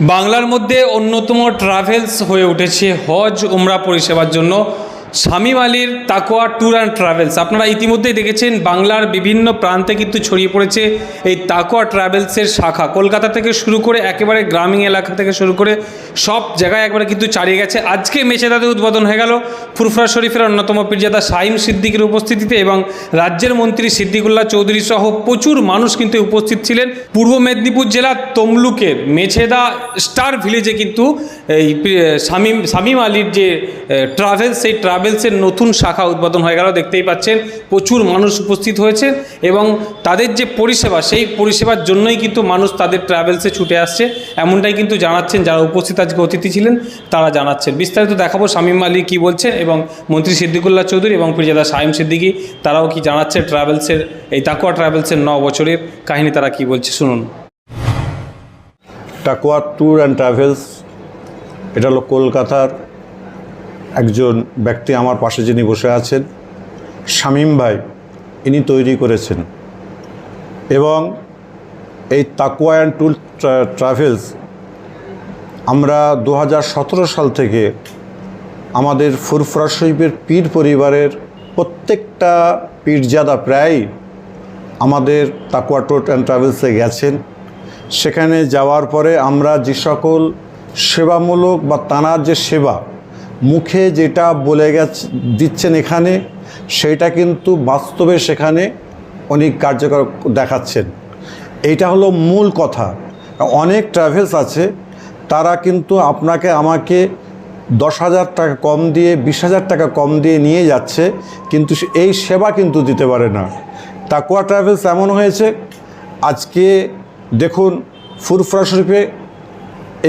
বাংলার মধ্যে অন্যতম ট্রাভেলস হয়ে উঠেছে হজ উমরা পরিষেবার জন্য। শামীম আলীর তাকোয়া ট্যুর অ্যান্ড ট্রাভেলস। আপনারা ইতিমধ্যেই দেখেছেন, বাংলার বিভিন্ন প্রান্তে কিন্তু ছড়িয়ে পড়েছে এই তাকোয়া ট্রাভেলসের শাখা। কলকাতা থেকে শুরু করে একেবারে গ্রামীণ এলাকা থেকে শুরু করে সব জায়গায় একবারে কিন্তু চালিয়ে গেছে। আজকে মেছেদাতে উদ্বোধন হয়ে গেল ফুরফরা শরীফের অন্যতম পীরজাদা শাহিম সিদ্দিকের উপস্থিতিতে এবং রাজ্যের মন্ত্রী সিদ্দিকুল্লাহ চৌধুরী সহ প্রচুর মানুষ কিন্তু উপস্থিত ছিলেন। পূর্ব মেদিনীপুর জেলার তমলুকের মেছেদা স্টার ভিলেজে কিন্তু এই শামীম শামীম আলীর যে ট্রাভেলস সেই ট্রাভেলসের নতুন শাখা উদ্বোধন হয়ে গেল। দেখতেই পাচ্ছেন, প্রচুর মানুষ উপস্থিত হয়েছে এবং তাদের যে পরিষেবা, সেই পরিষেবার জন্যই কিন্তু মানুষ তাদের ট্রাভেলসে ছুটে আসছে। এমনটাই কিন্তু জানাচ্ছেন যারা উপস্থিত আজকে অতিথি ছিলেন, তারা জানাচ্ছেন। বিস্তারিত দেখাবো শামীম আলী কী বলছেন এবং মন্ত্রী সিদ্দিকুল্লাহ চৌধুরী এবং পিরজাদা সাইম সিদ্দিকী, তারাও কি জানাচ্ছে ট্রাভেলসের, এই তাকুয়া ট্রাভেলসের ন বছরের কাহিনী তারা কি বলছে? শুনুন। টাকুয়া ট্যুর অ্যান্ড ট্রাভেলস, এটা হলো কলকাতার একজন ব্যক্তি আমার পাশে যিনি বসে আছেন, শামীম ভাই, ইনি তৈরি করেছেন। এবং এই তাকুয়া অ্যান্ড ট্যুর ট্রাভেলস আমরা দু হাজার সতেরো সাল থেকে আমাদের ফুরফুরা শরীফের পীর পরিবারের প্রত্যেকটা পীরজাদা প্রায় আমাদের তাকুয়া ট্যুর অ্যান্ড ট্রাভেলসে গেছেন। সেখানে যাওয়ার পরে আমরা যে সকল সেবামূলক বা তানার যে সেবা মুখে যেটা বলে গেছে, দিচ্ছেন এখানে, সেটা কিন্তু বাস্তবে সেখানে অনেক কার্যকর দেখাচ্ছেন। এইটা হলো মূল কথা। অনেক ট্রাভেলস আছে, তারা কিন্তু আপনাকে, আমাকে দশ হাজার টাকা কম দিয়ে, বিশ হাজার টাকা কম দিয়ে নিয়ে যাচ্ছে, কিন্তু এই সেবা কিন্তু দিতে পারে না। তাকুয়া ট্রাভেলস এমন হয়েছে, আজকে দেখুন, ফুরফুরা শরীফে,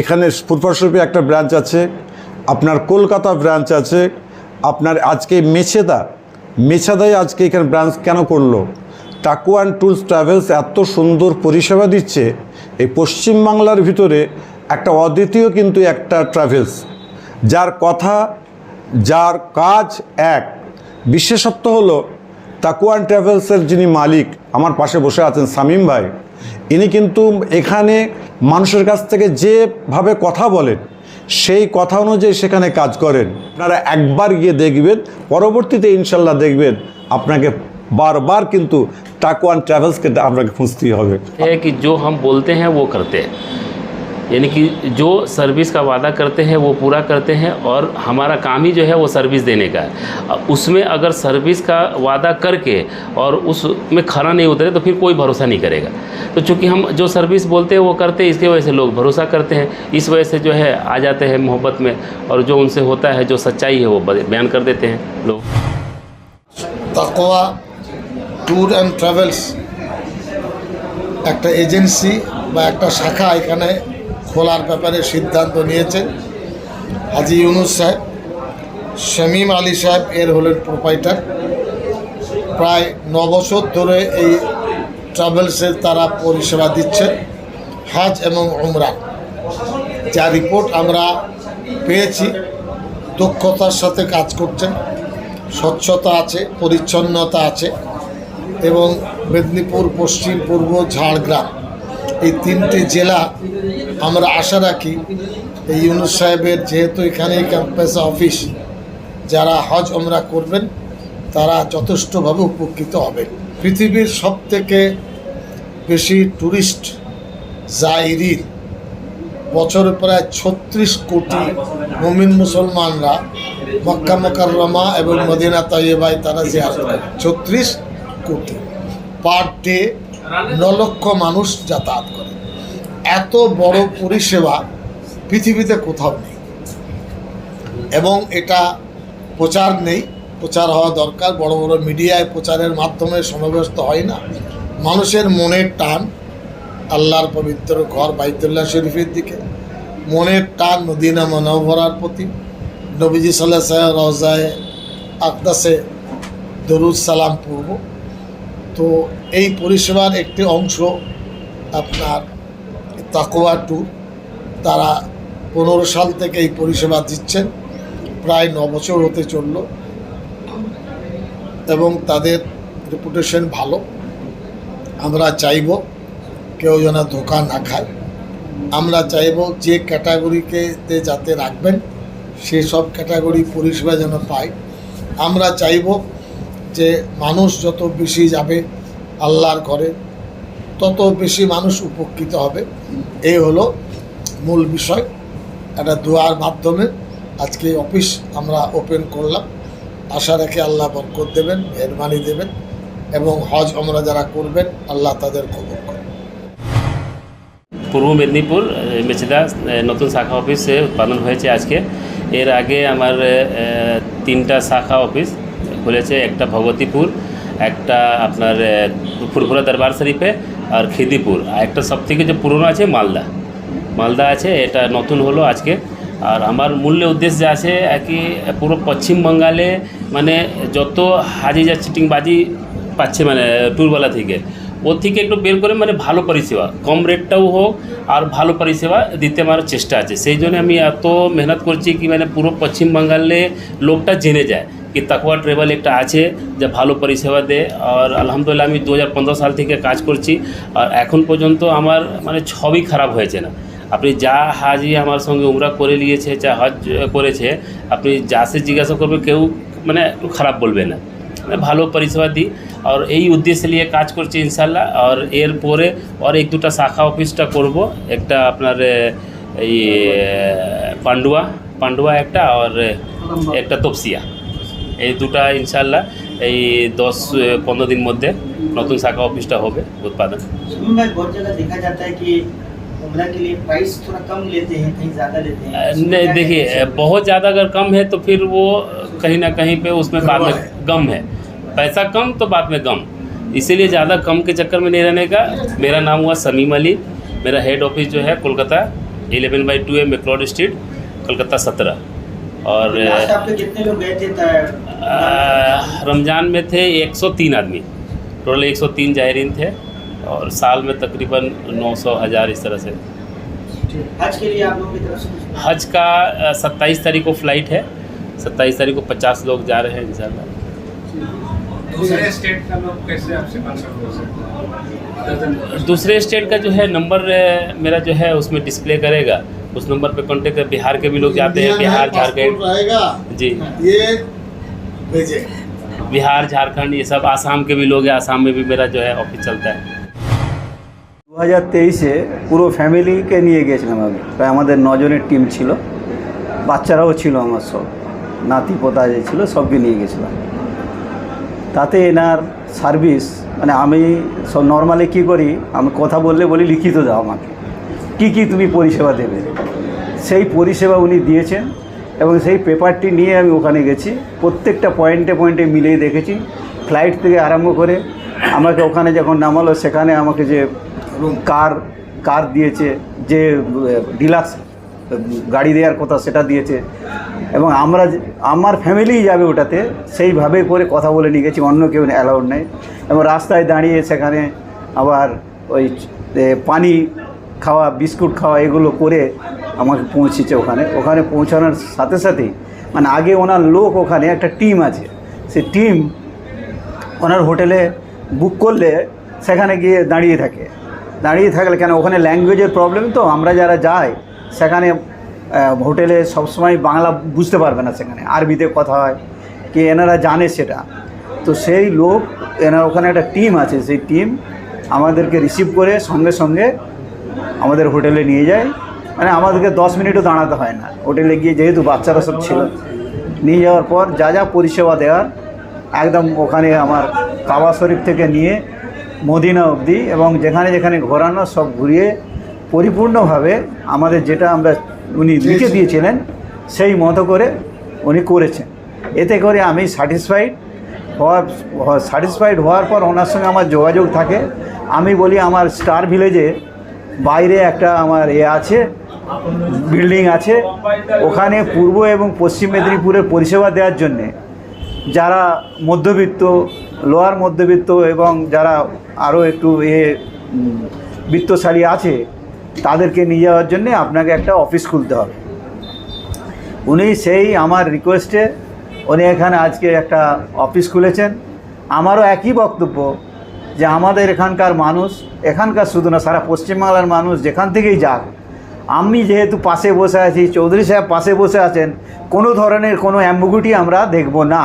এখানে ফুরফুরা শরীফে একটা ব্রাঞ্চ আছে আপনার কলকাতা ব্রাঞ্চ আছে, আপনার আজকে মেছেদা মেছেদায় আজকে এখানে ব্রাঞ্চ কেন করল? টাকু অ্যান্ড টুলস ট্রাভেলস এত সুন্দর পরিষেবা দিচ্ছে, এই পশ্চিমবাংলার ভিতরে একটা অদ্বিতীয় কিন্তু একটা ট্রাভেলস যার কথা, যার কাজ এক। বিশেষত্ব হলো তাকুয়ান ট্রাভেলসের যিনি মালিক, আমার পাশে বসে আছেন সামিম ভাই, ইনি কিন্তু এখানে মানুষের কাছ থেকে যেভাবে কথা বলেন সেই কথা অনুযায়ী সেখানে কাজ করেন আপনারা একবার গিয়ে দেখবেন পরবর্তীতে ইনশাল্লাহ দেখবেন আপনাকে বারবার কিন্তু টাকুয়ান ট্রাভেলসকে আপনাকে খুঁজতেই হবে है कि जो हम बोलते हैं वो करते हैं यानी कि जो सर्विस का वादा करते हैं वो पूरा करते हैं और हमारा काम ही जो है वो सर्विस देने का है अब उसमें अगर सर्विस का वादा करके और उसमें खरा नहीं उतरे तो फिर कोई भरोसा नहीं करेगा तो चूंकि हम जो सर्विस बोलते हैं वो करते हैं इसकी वजह से लोग भरोसा करते हैं इस वजह से जो है आ जाते हैं मोहब्बत में और जो उनसे होता है जो सच्चाई है वो बयान कर देते हैं लोग তাকোয়া ট্যুর অ্যান্ড ট্রাভেলস একটা এজেন্সি বা একটা শাখা এখানে খোলার ব্যাপারে সিদ্ধান্ত নিয়েছেন হাজি ইউনুস সাহেব। শামীম আলী সাহেব এর হলেন প্রোপাইটার প্রায় ন বছর ধরে এই ট্রাভেলসের তারা পরিষেবা দিচ্ছেন, হাজ এবং উমরা। যা রিপোর্ট আমরা পেয়েছি, দক্ষতার সাথে কাজ করছেন। স্বচ্ছতা আছে, পরিচ্ছন্নতা আছে এবং মেদিনীপুর, পশ্চিম, পূর্ব, ঝাড়গ্রাম এই তিনটি জেলা আমরা আশা রাখি এই ইউনুস সাহেবের যেহেতু এখানেই ক্যাম্পাস অফিস যারা হজ ওমরা করবেন, তারা যথেষ্টভাবে উপকৃত হবেন। পৃথিবীর সবথেকে বেশি ট্যুরিস্ট জাইরির বছরে প্রায় ছত্রিশ কোটি মুমিন মুসলমানরা মক্কা মোকাররমা এবং মদিনা তৈবায় তারা করে। ছত্রিশ কোটি। পার ডে ন লক্ষ মানুষ যাতায়াত করে। এত বড় পরিষেবা পৃথিবীতে কোথাও নেই। এবং এটা প্রচার নেই, প্রচার হওয়া দরকার। বড় বড় মিডিয়ায় প্রচারের মাধ্যমে সমাবেশ হয় না। মানুষের মনের টান, আল্লাহর পবিত্র ঘর বাইতুল্লাহ শরীফের দিকে। মনের টান মদিনা মনোভরার প্রতি। নবীজি সাল্লাহ সাহেব রওজায় আকদাসে দরুদ সালাম পূর্ব তো এই পরিষেবার একটি অংশ আপনার তাকোয়া ট্যুর তারা পনেরো সাল থেকে এই পরিষেবা দিচ্ছেন। প্রায় ন বছর হতে চলল। এবং তাদের রেপুটেশন ভালো। আমরা চাইব কেউ যেন ধোকা না খায়। আমরা চাইব যে ক্যাটাগরিকে যাতে রাখবেন সেসব ক্যাটাগরি পরিষেবা যেন পায়। আমরা চাইব যে মানুষ যত বেশি যাবে আল্লাহর ঘরে তত বেশি মানুষ উপকৃত হবে। এই হলো মূল বিষয়। একটা দোয়ার মাধ্যমে আজকে অফিস আমরা ওপেন করলাম। আশা রেখে আল্লাহ বরকত দেবেন, মেহরবানি দেবেন এবং হজ আমরা যারা করবেন, আল্লাহ তাদের কবর করেন। পূর্ব মেদিনীপুর মেচেদা নতুন শাখা অফিসে উৎপাদন হয়েছে আজকে। এর আগে আমার তিনটা শাখা অফিস খুলেছে, একটা ভগবতীপুর একটা আপনার ফুরফুরা দরবার শরীফে আর খিদিপুর। আর একটা সবথেকে যে পুরনো আছে মালদা। মালদা আছে, এটা নতুন হলো আজকে। আর আমার মূল্য উদ্দেশ্য আছে কি পুরো পশ্চিম বাঙ্গালে মানে যত হাজি যা চিটিংবাজি পাচ্ছে মানে ট্যুরওয়ালা থেকে, ওর থেকে একটু বের করে মানে ভালো পরিষেবা, কম রেটটাও হোক আর ভালো পরিষেবা দিতে আমার চেষ্টা আছে। সেই জন্য আমি এত মেহনত করছি কি মানে পুরো পশ্চিম বাঙ্গালে লোকটা জেনে যায়। কি তাকুয়া ট্রেভেল একটা আছে যে ভালো পরিষেবা দেয় আর আলহামদুলিল্লাহ আমি দু হাজার পনেরো সাল থেকে কাজ করছি আর এখন পর্যন্ত আমার মানে ছবি খারাপ হয়েছে না আপনি যা হাজি আমার সঙ্গে উমরা করে নিয়েছে যা হজ করেছে আপনি যা সে জিজ্ঞাসা করবে কেউ মানে একটু খারাপ বলবে না মানে ভালো পরিষেবা দিই আর এই উদ্দেশ্যে নিয়ে কাজ করছি ইনশাল্লাহ আর এরপরে আর এক দুটা শাখা অফিসটা করব একটা আপনার এই পান্ডুয়া পান্ডুয়া একটা আর একটা তপসিয়া এই দুটা ইনশাল্লাহ এই দশ এ, পনেরো দিন মধ্যে নতুন শাখা অফিসটা হবে উৎপাদন सुनील भाई बहुत जगह देखा जाता है कि उम्र के लिए प्राइस थोड़ा कम लेते हैं कहीं ज़्यादा लेते हैं अ, इसमें नहीं क्या देखिए कहना अ, बहुत ज़्यादा अगर कम है तो फिर वो कहीं ना कहीं पे उसमें बाद में गम है पैसा कम तो बाद में गम इसीलिए ज़्यादा कम के चक्कर में नहीं रहने का मेरा नाम हुआ समीम अली मेरा हेड ऑफिस जो है Kolkata eleven by two A McLeod street Kolkata सत्रह और कितने लोग गए थे रमज़ान में थे 103 आदमी। टोटल 103 जायरीन थे और साल में तकरीबन 900 हज़ार इस तरह से। हज के लिए आप लोगों की तरफ़ से हज का सत्ताईस तारीख को फ़्लाइट है। सत्ताईस तारीख को पचास लोग जा रहे हैं इंशाल्लाह। दूसरे स्टेट का लोग कैसे आपसे हो सकता है? दूसरे स्टेट का जो है नंबर मेरा जो है उसमें डिस्प्ले करेगा। उस नंबर पे कांटेक्ट कर बिहार के भी लोग जाते हैं इंडिया में बिहार झारखंड पासपोर्ट रहेगा जी ये भेजे बिहार झारखंड ये सब आसाम के भी लोग हैं आसाम में भी मेरा जो है ऑफिस चलता है দু হাজার তেইশে পুরো ফ্যামিলিকে নিয়ে গিয়েছিলাম আমি প্রায় আমাদের নজনের টিম ছিল বাচ্চারাও ছিল আমার সব নাতি পোতা যে ছিল সবকে নিয়ে গেছিলাম তাতে এনার সার্ভিস মানে আমি সব নর্মালি কী করি আমি কথা বললে বলি লিখিত দাও আমাকে কি কি তুমি পরিষেবা দেবে? সেই পরিষেবা উনি দিয়েছেন এবং সেই পেপারটি নিয়ে আমি ওখানে গেছি। প্রত্যেকটা পয়েন্টে পয়েন্টে মিলিয়ে দেখেছি। ফ্লাইট থেকে আরম্ভ করে আমাকে ওখানে যখন নামালো, সেখানে আমাকে যে কার কার দিয়েছে, যে ডিলাক্স গাড়ি দেওয়ার কথা সেটা দিয়েছে। এবং আমরা আমার ফ্যামিলি যাবে ওটাতে, সেইভাবে করে কথা বলে নিয়ে গেছি, অন্য কেউ অ্যালাউড নেই। এবং রাস্তায় দাঁড়িয়ে সেখানে আবার ওই পানি খাওয়া, বিস্কুট খাওয়া এগুলো করে আমাকে পৌঁছেছে ওখানে। ওখানে পৌঁছানোর সাথে সাথেই মানে আগে ওনার লোক ওখানে একটা টিম আছে। সেই টিম ওনার হোটেলে বুক করলে সেখানে গিয়ে দাঁড়িয়ে থাকে। দাঁড়িয়ে থাকলে কেন? ওখানে ল্যাঙ্গুয়েজের প্রবলেম তো, আমরা যারা যাই, সেখানে হোটেলে সবসময় বাংলা বুঝতে পারবে না সেখানে। আরবিতে কথা হয়, কি এনারা জানে সেটা। তো সেই লোক, এনার ওখানে একটা টিম আছে, সেই টিম আমাদেরকে রিসিভ করে সঙ্গে সঙ্গে আমাদের হোটেলে নিয়ে যায়। মানে আমাদেরকে দশ মিনিটও দাঁড়াতে হয় না। হোটেলে গিয়ে যেহেতু বাচ্চারা সব ছিল নিয়ে যাওয়ার পর যা যা পরিষেবা দেওয়ার একদম ওখানে আমার কাবা শরীফ থেকে নিয়ে মদিনা অবধি এবং যেখানে যেখানে ঘোরানো সব ঘুরিয়ে পরিপূর্ণভাবে আমাদের যেটা আমরা উনি লিখে দিয়েছিলেন সেই মতো করে উনি করেছেন। এতে করে আমি স্যাটিসফাইড হওয়ার স্যাটিসফাইড হওয়ার পর ওনার সঙ্গে আমার যোগাযোগ থাকে। আমি বলি আমার স্টার ভিলেজে বাইরে একটা আমার এ আছে, বিল্ডিং আছে, ওখানে পূর্ব এবং পশ্চিম মেদিনীপুরের পরিষেবা দেওয়ার জন্যে যারা মধ্যবিত্ত, লোয়ার মধ্যবিত্ত এবং যারা আরও একটু এ বিত্তশালী আছে, তাদেরকে নিয়ে যাওয়ার জন্যে আপনাকে একটা অফিস খুলতে হবে। উনি সেই আমার রিকোয়েস্টে উনি এখানে আজকে একটা অফিস খুলেছেন। আমারও একই বক্তব্য যে আমাদের এখানকার মানুষ এখানকার শুধু না সারা পশ্চিমবাংলার মানুষ যেখান থেকেই যাক আমি যেহেতু পাশে বসে আছি চৌধুরী সাহেব পাশে বসে আছেন কোনো ধরনের কোনো অ্যাম্বুগুটি আমরা দেখব না।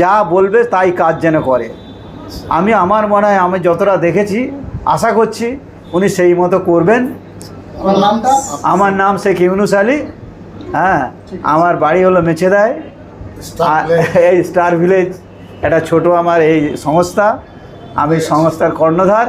যা বলবে তাই কাজ যেন করে। আমি আমার মনে হয় আমি যতটা দেখেছি আশা করছি উনি সেই মতো করবেন। আমার নাম শেখ ইউনুস আলী। হ্যাঁ আমার বাড়ি হলো মেছেদায়। এই স্টার ভিলেজ। একটা ছোট আমার এই সংস্থা আমি সংস্থার কর্ণধার।